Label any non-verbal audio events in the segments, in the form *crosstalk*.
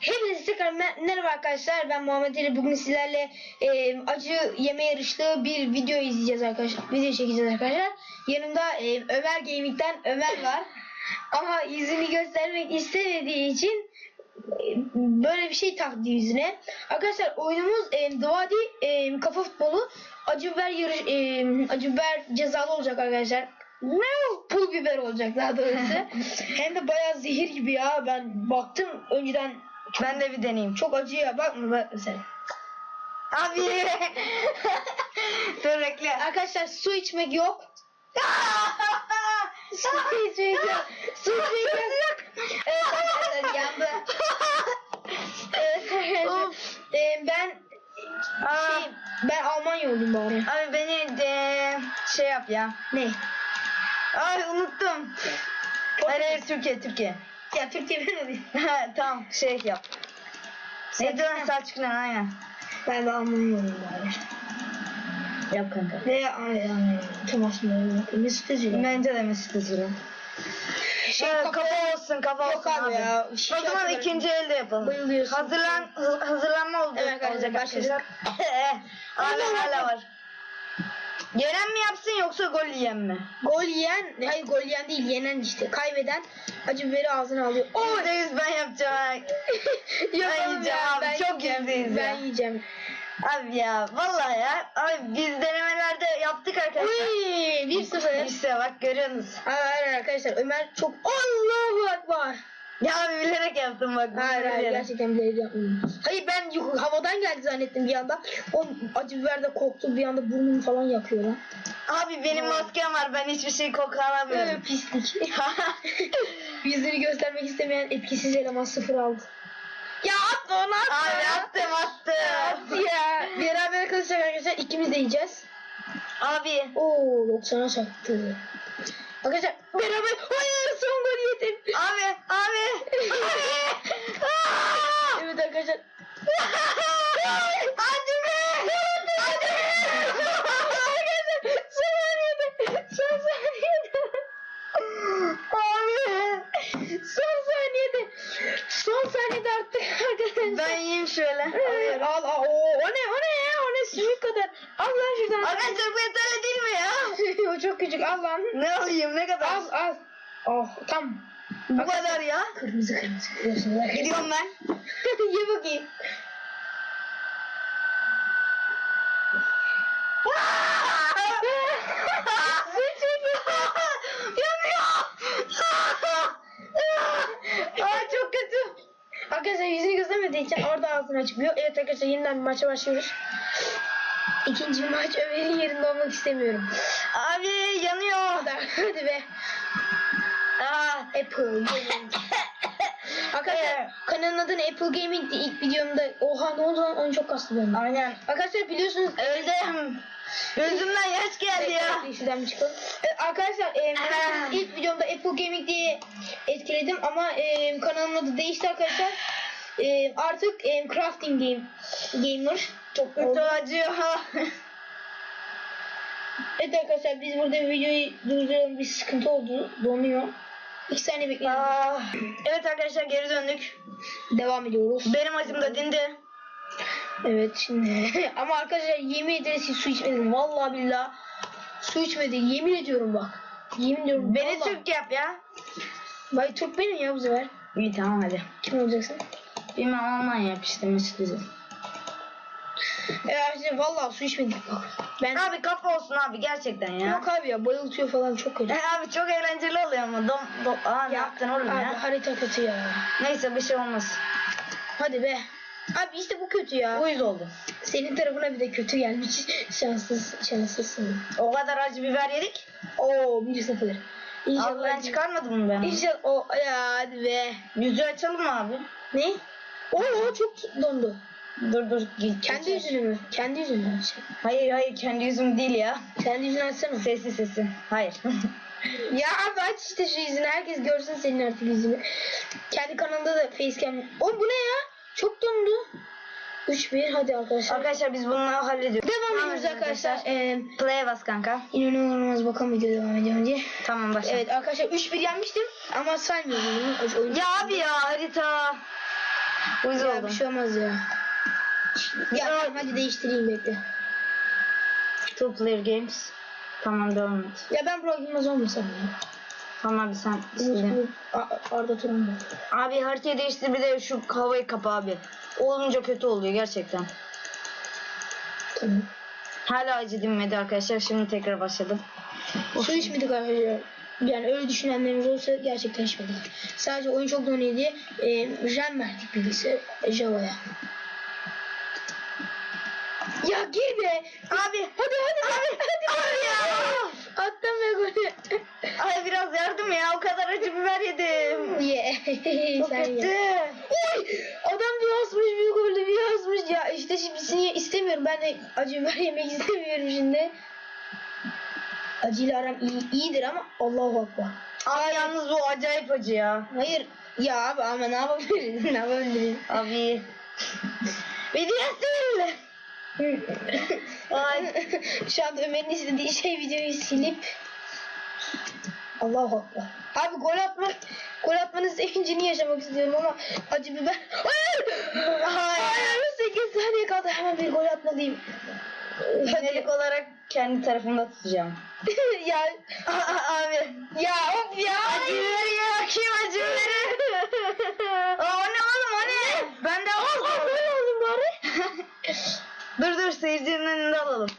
Hepinize tekrar mer- merhaba arkadaşlar. Ben Muhammed Ali. Bugün sizlerle e, acı yeme yarıştığı bir video izleyeceğiz arkadaşlar. Video çekeceğiz arkadaşlar. Yanımda e, Ömer Gaming'den Ömer var. Ama yüzünü göstermek istemediği için e, böyle bir şey taktı yüzüne. Arkadaşlar oyunumuz e, Duvadi e, kafa futbolu. Acı biber yarış, e, acı biber cezalı olacak arkadaşlar. Ne pul biber olacak daha doğrusu. *laughs* Hem de bayağı zehir gibi ya. Ben baktım önceden Ben de bir deneyeyim. çok acı ya. Bakma bak sen. Abi. *laughs* Dur bekle. Arkadaşlar su içmek yok. *laughs* su içmek yok. Su içmek yok. Evet arkadaşlar yandı. *laughs* Evet arkadaşlar. Ee, ben Aa, şey, ben Almanya oldum bari. abi beni de şey yap ya. Ne? Ay unuttum. Hayır hayır Türkiye Türkiye. Ya Türkiye ben olayım. *laughs* tamam şey yap. Neydi lan Selçuk ne aynen. Ben de oldum bari. Yap kanka. Ve aynen. Thomas Müller. Mesut Özil. Bence de Mesut Özil. Şey, Şey, kafa- kafa olsun kafa Yok olsun abi ya. O Şişe zaman ikinci elde yapalım. Bayılıyorsun. Hazırlan hazırlanma oldu. Evet arkadaşlar, *laughs* başlayalım. hala hala var. Yenen mi yapsın yoksa gol yiyen mi? Gol yiyen, hayır gol yiyen değil yenen işte. Kaybeden acı biberi ağzına alıyor. Yüzde yüz ben yapacağım. *laughs* Yapalım yiyeceğim abi, ben çok yiyeceğim. Ben ya. yiyeceğim. Abi ya vallahi ya. Abi biz denemelerde yaptık arkadaşlar. Uy, 1-0. İşte bak görüyorsunuz. Hayır, hayır arkadaşlar Ömer çok Allahu Ekber. Ya abi bilerek yaptım bak. Hayır hayır bilerek. gerçekten bilerek yapmadım. Hayır ben yuh- havadan geldi zannettim bir anda. O acı biber de koktu bir anda burnumu falan yakıyor lan. Abi benim maskem var ben hiçbir şey koku Böyle alamıyorum. pislik. *laughs* Yüzünü göstermek istemeyen etkisiz eleman sıfır aldı. Ya atma onu atma. Abi attım attım. Attı ya. Beraber kalacak arkadaşlar ikimiz de yiyeceğiz. Abi. Oo 90'a çaktı. Arkadaşlar beraber hayır son gol yedim. Abi. Abi. *laughs* Evet arkadaşlar. Hadi be. Hadi be. Arkadaşlar son saniyede. Abi. Son saniyede. Son saniyede attık arkadaşlar. Ben yiyeyim şöyle. Al al. Oo, o ne o ne ya o ne sümük kadar. Al lan şuradan. Arkadaşlar bu yeterli değil mi ya? *laughs* o çok küçük al lan. Ne alayım ne kadar? Al al. Oh tam. Bu kadar ya. Kırmızı kırmızı. Görüyorsunuz arkadaşlar. Gidiyorum ben. *laughs* Ye bakayım. Aa çok kötü. Arkadaşlar yüzünü göstermediği için orada ağzını açmıyor. Evet arkadaşlar yeniden bir maça başlıyoruz. İkinci bir maç Ömer'in yerinde olmak istemiyorum. Abi yanıyor. Hadi, be. Aa. Apple Gaming. *laughs* Arkadaşlar kanalın adını Apple Gaming diye ilk videomda oha ne oldu lan onu çok kastı benim. Aynen. Arkadaşlar biliyorsunuz Öldüm. Gözümden yaş geldi ya. Şuradan bir çıkalım. Arkadaşlar e, ilk videomda Apple Gaming diye etkiledim ama e, kanalın adı değişti arkadaşlar. E, artık e, Crafting Game Gamer. Çok Kötü oldu. acıyor ha. Evet arkadaşlar biz burada videoyu durduralım bir sıkıntı oldu. Donuyor. İki saniye bekleyelim. Aa. Evet arkadaşlar geri döndük. Devam ediyoruz. Benim acım da dindi. Evet şimdi. *laughs* Ama arkadaşlar yemin ederim siz su içmedim. Vallahi billahi su içmedi. Yemin ediyorum bak. Yemin ediyorum. Beni vallahi. Türk yap ya. Bay Türk benim ya bu sefer. İyi tamam hadi. Kim olacaksın? Bilmem Almanya yap işte Mesut İşte vallahi su içmedik. Ben Abi kafa olsun abi gerçekten ya. Yok abi ya bayıltıyor falan çok kötü. E abi çok eğlenceli oluyor ama dom, dom Aa, ne yaptın oğlum abi, ya? harita kötü ya. Neyse bir şey olmaz. Hadi be. Abi işte bu kötü ya. Uyuz oldu. Senin tarafına bir de kötü gelmiş. Şanssız, şanssızsın. O kadar acı biber yedik. Oo 1-0. Abi İnşallah. ben çıkarmadım mı ben? İnşallah. O ya hadi be. Yüzü açalım mı abi? Ne? Oo çok dondu. Dur dur. Git, Kendi geç. yüzünü mü? Kendi yüzünü mü? Şey, Hayır hayır kendi yüzüm değil ya. Kendi yüzünü açsana. Sesi sesi. Hayır. *laughs* Ya abi aç işte şu yüzünü. Herkes görsün senin artık yüzünü. Kendi kanalında da facecam. Oğlum bu ne ya? Çok dondu. 3-1 hadi arkadaşlar. arkadaşlar biz bunu hallediyoruz. Devam ediyoruz arkadaşlar. Ee, Play'e bas kanka. inanılmaz bakalım video devam ediyor diye. Tamam başla. Evet arkadaşlar 3-1 yenmiştim ama saymıyorum bunu. Ya abi ya harita. Uyuz Ya oldum. bir şey olmaz ya. Ya hadi değiştireyim bekle. Two player games. Tamam devam et. Ya ben Burak Yılmaz olmasam ya. Tamam abi sen istedin. A- Arda Turan mı? Abi haritayı değiştir bir de şu havayı kapa abi. Olunca kötü oluyor gerçekten. Tamam. Hala acı dinmedi arkadaşlar. Şimdi tekrar başladım. Su içmedik arkadaşlar. Yani öyle düşünenlerimiz olsa gerçekten içmedik. Sadece oyun çok donuydu diye e, jam verdik bilgisi Java'ya. Ya gir be. Abi Hadi hadi hadi. Hadi, Abi ya. Attım ve golü. ay biraz yardım ya. O kadar acı biber yedim. Ye. *laughs* Sen ye. Oy! Adam bir asmış bir golü bir asmış ya. İşte şimdisini istemiyorum. Ben de acı biber yemek *laughs* istemiyorum şimdi. Acıyla aram iyi, iyidir ama Allahu Akbar. Abi yalnız bu acayip acı ya. Hayır. Ya abi ama ne yapabiliriz? *laughs* ne yapabiliriz? Abi. Video sil. Ay. Şu anda Ömer'in istediği şey videoyu silip Allahu Akbar. Abi gol atmak gol atmanın sevincini yaşamak istiyorum ama acı biber. Hayır! Hayır! 8 saniye kaldı hemen bir gol atmalıyım. Yönelik olarak kendi tarafımda tutacağım. *laughs* ya abi. ya of ya. Acı biberi ye bakayım acı biberi. Aa, o ne oğlum o ne? Ben de Al al aldım. böyle oğlum bari. dur dur seyircinin önünde alalım.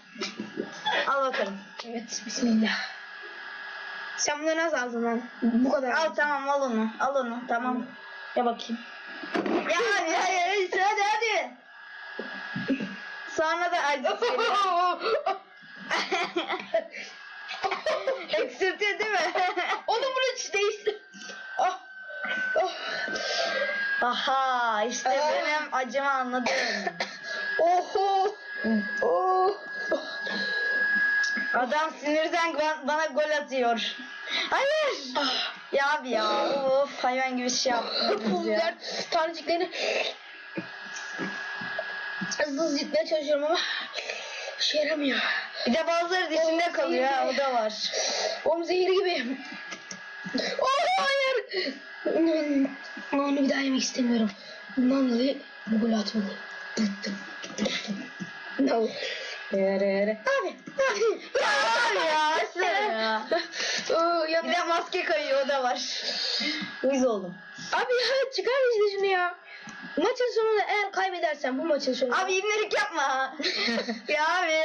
Al bakalım. Evet bismillah. Sen bunu nasıl aldın lan? Bu kadar. Al tamam al onu. Al onu tamam. Ya bakayım. Ya hadi hadi hadi hadi. Sonra da acı *laughs* Eksiltiyor değil mi? *laughs* Onu bunu değiştir. Oh. Oh. Aha işte Aa. benim acımı anladın. Oho. Oh. Adam sinirden ba- bana gol atıyor. Hayır. Ya abi ya of hayvan gibi şey yaptınız ya. Taneciklerini hızlı hızlı yutmaya çalışıyorum ama işe yaramıyor. Bir de bazıları dişinde kalıyor ha, o da var. Oğlum zehir gibi. Oh hayır. Onu bir daha yemek istemiyorum. Bundan dolayı bu golü atmalıyım. Bıktım. Bıktım. Yere. Abi. Abi. Ya abi ya ya. Oo, Bir ya. de maske kayıyor o da var. Uyuz oldum. Abi ya çıkar işte şunu ya. Maçın sonunda eğer kaybedersen bu maçın sonunda. Abi ibnelik yapma. *laughs* ya abi.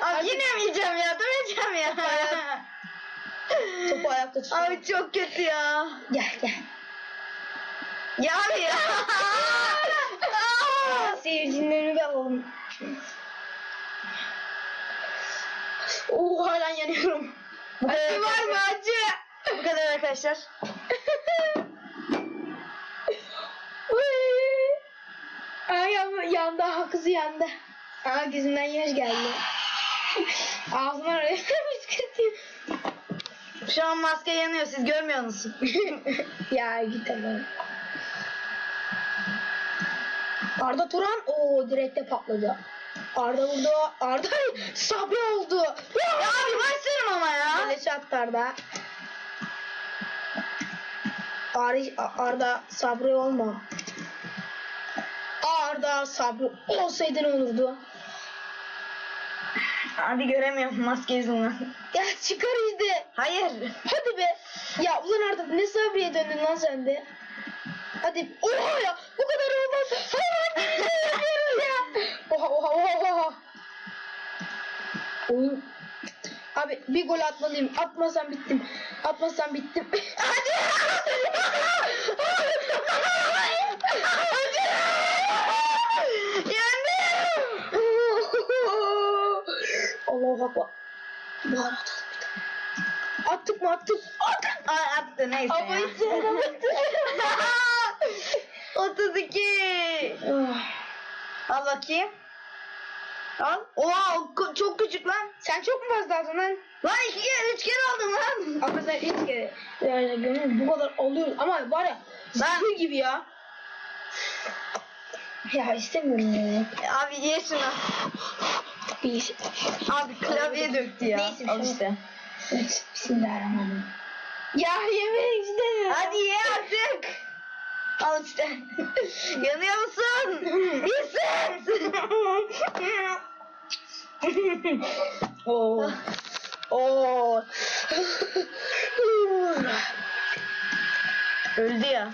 Abi yine mi yiyeceğim ya? Duracağım ya. Topu ayakta tut. Abi çok kötü ya. Gel gel. Ya abi ya. *laughs* Önünü alalım. Oo hala yanıyorum. Acı var mı acı? Bu kadar arkadaşlar. *laughs* Yan, yandı ha kızı yandı. Aa gözünden yaş geldi. Ağzına araya *laughs* bisküvi. Şu an maske yanıyor siz görmüyor musunuz? *laughs* ya git ama. Arda Turan o direkte patladı. Arda vurdu. Arda *laughs* sabri oldu. ya abi başlarım ama ya. Kaleş attı Arda. Arda, Arda sabri olma. Arda sabri olsaydı ne olurdu? Abi göremiyorum maske yüzünden. Ya çıkar işte. Hayır. Hadi be. Ya ulan Arda ne sabriye döndün lan sen de. Hadi. Oha ya. Bu kadar olmaz. Hayır hadi. ya. Oha oha oha oha. Oyun. Abi bir gol atmalıyım. Atmasam bittim. Atmasam bittim. Hadi. Yendim. Allahu akbar. Bu arada. Attık mı attık. Attık. Ay attı neyse Ama ya. hiç yaramadı. *laughs* 32. Ah. Al bakayım. Al. Oha çok küçük lan. Sen çok mu fazla aldın lan? Lan iki kere üç kere aldım lan. Sen ilk kere yani gönül bu kadar alıyoruz ama var ya zehir gibi ya. Ya istemiyorum ya. Abi ye şunu. Bir Abi klavye döktü ya. Neyse, Al şunu- işte. Bismillahirrahmanirrahim. Ya yemek istemiyorum. Hadi ye artık. Al *laughs* işte. Yanıyor musun? Hisset. *laughs* Oo. Oo. Öldü ya.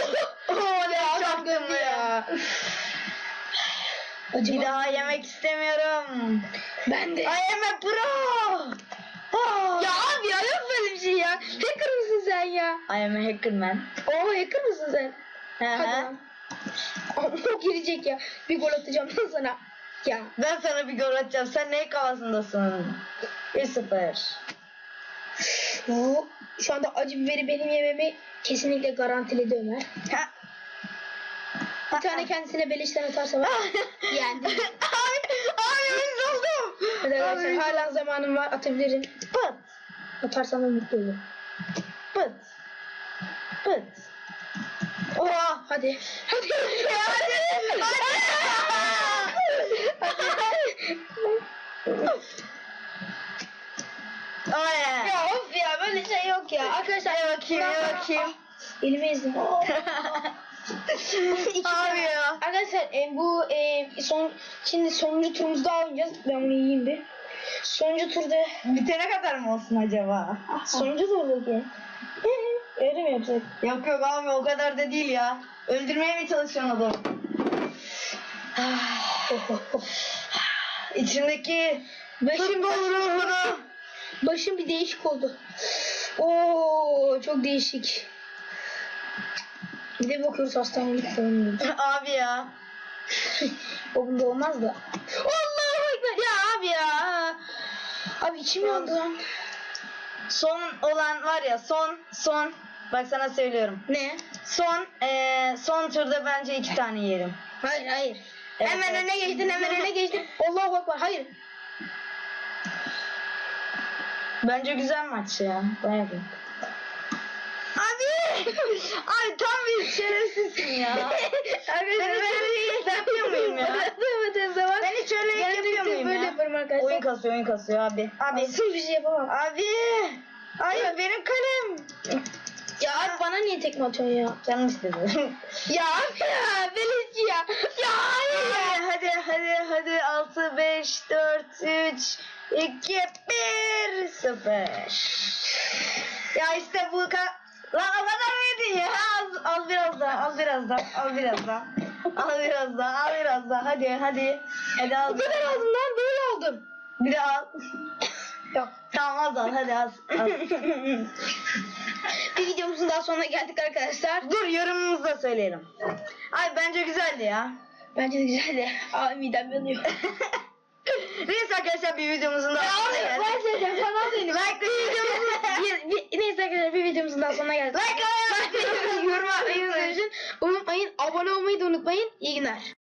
*laughs* Oo ne ya. ya. Acaba Bir daha yemek istemiyorum. ben de. I am a pro. Oh. Ya abi ya yok böyle bir şey ya. Hacker mısın sen ya? I am a hacker man. Oo hacker mısın sen? Hadi lan. Ama girecek ya. Bir gol atacağım lan sana. Ya. Ben sana bir gol atacağım. Sen neyin kafasındasın? 1-0. Bu şu anda acı biberi benim yememi kesinlikle garantiledi Ömer. Ha. Bir tane kendisine beleşten atarsa var. Yendi. Ay, ay uyuz oldum. Hadi arkadaşlar hala zamanım var atabilirim. Pıt. Atarsam da mutlu olurum. Pıt. Pıt. Oha. Hadi. Hadi. Hadi. Ay. ya of ya böyle şey yok ya. Arkadaşlar Ye bakayım, sonra- bakayım. Elimi ezdim. Abi ya. Arkadaşlar e, bu e, son şimdi sonuncu turumuzda oynayacağız. Ben bunu yiyeyim bir. Sonuncu turda Bitene kadar mı olsun acaba? sonuncu turda ki. *laughs* Öyle mi yapacak? Yok yok abi o kadar da değil ya. Öldürmeye mi çalışıyorsun adamı? *sighs* İçimdeki Başım, futbol ruhunu. başım bir değişik oldu. Oo çok değişik. Bir de bakıyoruz hastanelik falan. *laughs* abi ya. o bunda olmaz da. Allahu Ekber ya abi ya. Abi içim yandı lan. Son olan var ya son son. Bak sana söylüyorum. Ne? Son eee son turda bence iki tane yerim. Hayır hayır. Evet, hemen evet. öne geçtin hemen öne geçtin. *laughs* Allahu Ekber hayır. Bence güzel maç ya. Bayağı bir. Abi! *laughs* Ay tam bir şerefsizsin ya. *laughs* Arkadaşlar Ben hiç öyle yapıyor muyum ya? evet zaman. Ben hiç öyle yapıyor muyum böyle ya? yaparım arkadaşlar. Oyun kasıyor, oyun kasıyor abi. Abi. Nasıl bir şey yapamam. Abi. Ay benim kalem. Ya abi bana niye tekme atıyorsun ya? Canım istedi. *laughs* Ya abi ya beleşçi ya. Ya hayır ya. hadi hadi hadi 6 5 4 3 2 1 0. Ya işte bu ka Lan kadar verdin ya. Az, al biraz daha, al biraz daha, al biraz daha. Al biraz daha, al biraz daha. Hadi, hadi. Hadi al. Bu kadar aldım lan böyle aldım. Bir de al. Yok. Tamam az al, hadi az. *laughs* az. Bir videomuzun daha sonuna geldik arkadaşlar. Dur yorumumuzu da söyleyelim. Ay bence güzeldi ya. Bence de güzeldi. Abi midem yanıyor. *laughs* Neyse arkadaşlar bir videomuzun daha sonuna Ben geldik. söyleyeceğim kanal benim. Like videomuzun Bir, bir, neyse arkadaşlar bir videomuzun daha sonuna geldik. Like, like, like, *laughs* yorum atmayı Yorum atmayı unutmayın. Unutmayın. Abone olmayı da unutmayın. İyi günler.